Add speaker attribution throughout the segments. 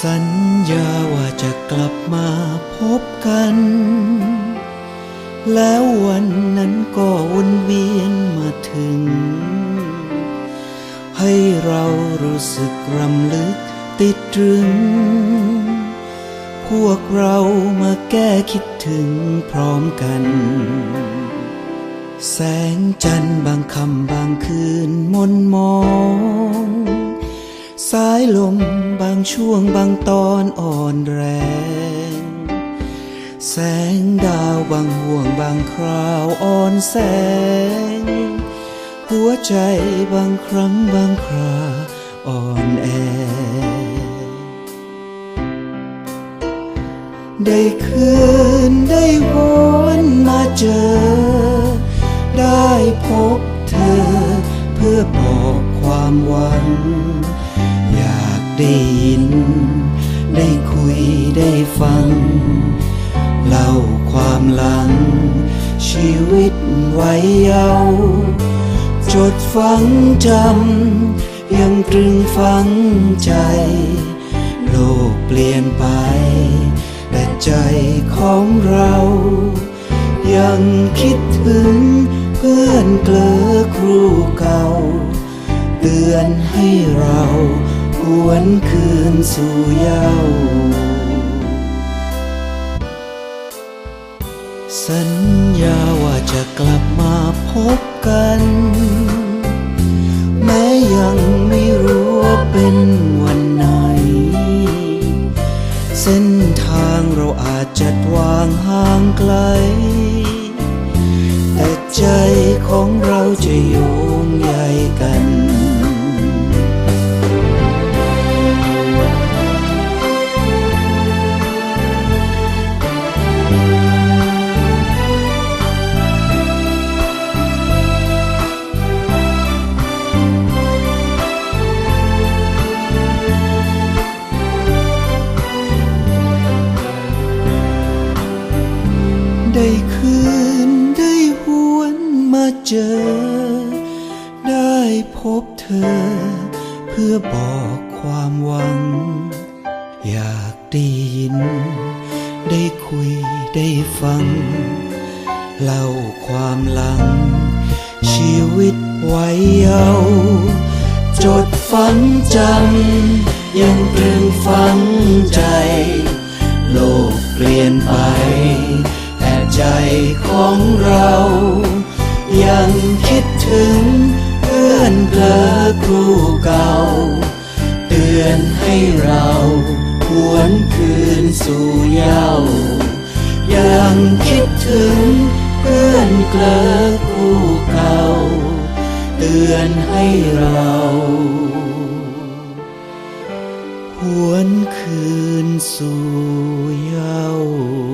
Speaker 1: สัญญาว่าจะกลับมาพบกัน แล้ววันนั้นก็วนเวียนมาถึง ให้เรารู้สึกรำลึกติดตรึง พวกเรามาแก้คิดถึงพร้อมกัน แสงจันทร์บางคำบางคืนมนมองายลมบางช่วงบางตอนอ่อนแรง แสงดาวบางห่วงบางคราวอ่อนแสง หัวใจบางครั้งบางคราอ่อนแอ ได้คืนได้วนมาเจอ ได้พบเธอเพื่อบอกความหวัง ได้ยิน ได้คุยได้ฟัง เล่าความหลัง ชีวิตไว้เยาว์จดฝังจำ ยังตรึงฝังใจ โลกเปลี่ยนไป แต่ใจของเรา ยังคิดถึงเพื่อนเกลอครูเก่า เตือนให้เรา วนคืนสู่เยาว บอกความหวัง อยากได้ยิน ได้คุยได้ฟัง เล่าความหลัง ชีวิตไว้เยาวจดฝังจำ ยังตรึงฝังใจ โลกเปลี่ยนไป แต่ใจของเรา ยังคิดถึง อนเกลอครูเก่า เตือนให้เราหวนคืนสู่เยาว์ยังคิดถึงเพื่อนเกลอครูเก่า เตือนให้เราหวนคืนสู่เยาว์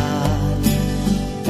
Speaker 1: น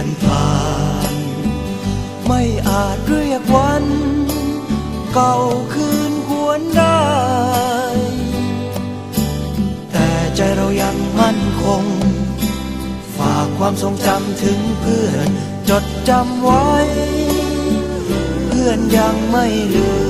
Speaker 1: อนผ่าน ไม่อาจเรียกวัน เก่าคืนหวนได้ แต่ใจเรายังมั่นคง ฝากความทรงจำถึงเพื่อน จดจำไว้ เพื่อนยังไม่ลืม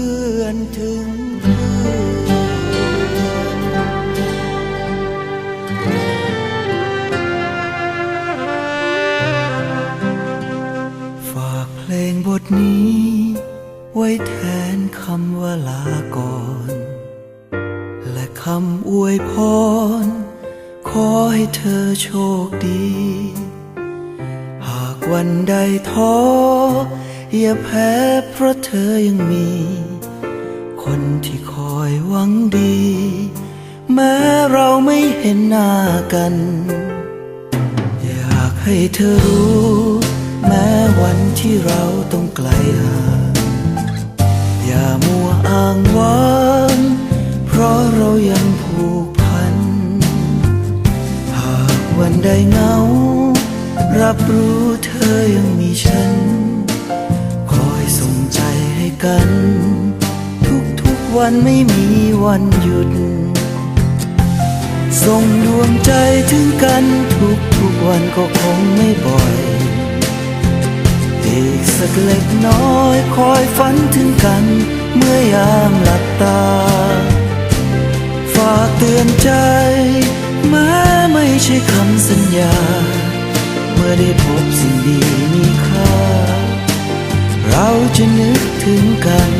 Speaker 1: พื่อนถึงเพื่อนฝากเพลงบทนี้ ไว้แทนคำว่าลาก่อน และคำอวยพร ขอให้เธอโชคดี หากวันใดท้อ อย่าแพ้เพราะเธอยังมี คนที่คอยหวังดี แม้เราไม่เห็นหน้ากัน อยากให้เธอรู้ แม้วันที่เราต้องไกลห่างอย่ามัวอ้างว้างเพราะเรายังผูกพัน หากวันใดเหงา รับรู้เธอยังมีฉัน ใจให้กัน ทุกๆวันไม่มีวันหยุด ส่งดวงใจถึงกัน ทุกๆวันก็คงไม่บ่อยอีกสักเล็กน้อยคอยฝันถึงกัน เมื่อยามหลับตา ฝากเตือนใจแม้ไม่ใช่คำสัญญา เมื่อได้พบสิ่งดีมีค่า เราจะนึกถึงกัน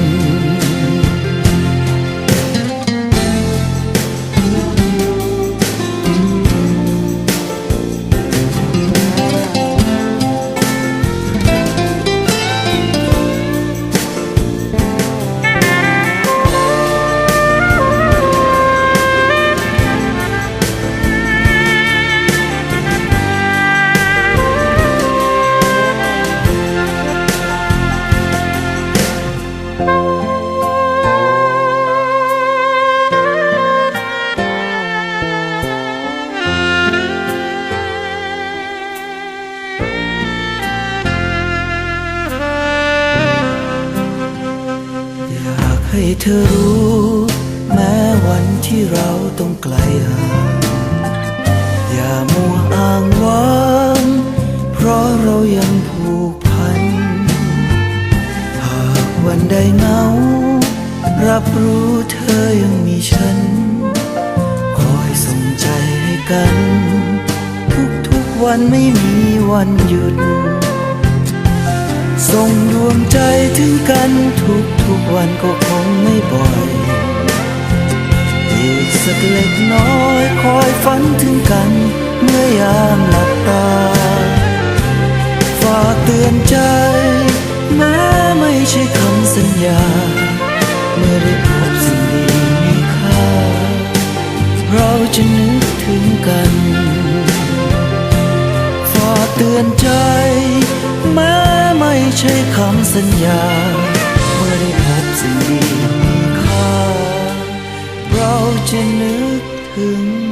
Speaker 1: ธอรู้ แม้วันที่
Speaker 2: เราต้อง
Speaker 1: ไกลห่างอย่ามัวอ้างว้างเพราะเรายังผูกพัน หากวันใดเหงา รับรู้เธอยังมีฉัน คอยส่งใจให้กัน ทุกๆวันไม่มีวันหยุด ส่งดวงใจถึงกันทุกๆวันก็คงไม่บ่อย อีกสักเล็กน้อยคอยฝันถึงกัน เมื่อยามหลับตา ฝากเตือนใจ แม้ไม่ใช่คำสัญญา เมื่อได้พบสิ่งดีมีค่า เราจะนึกถึงกัน ฝากเตือนใจ ใช่คำสัญญา เมื่อได้พบสิ่งดีมีค่าเราจะนึกถึง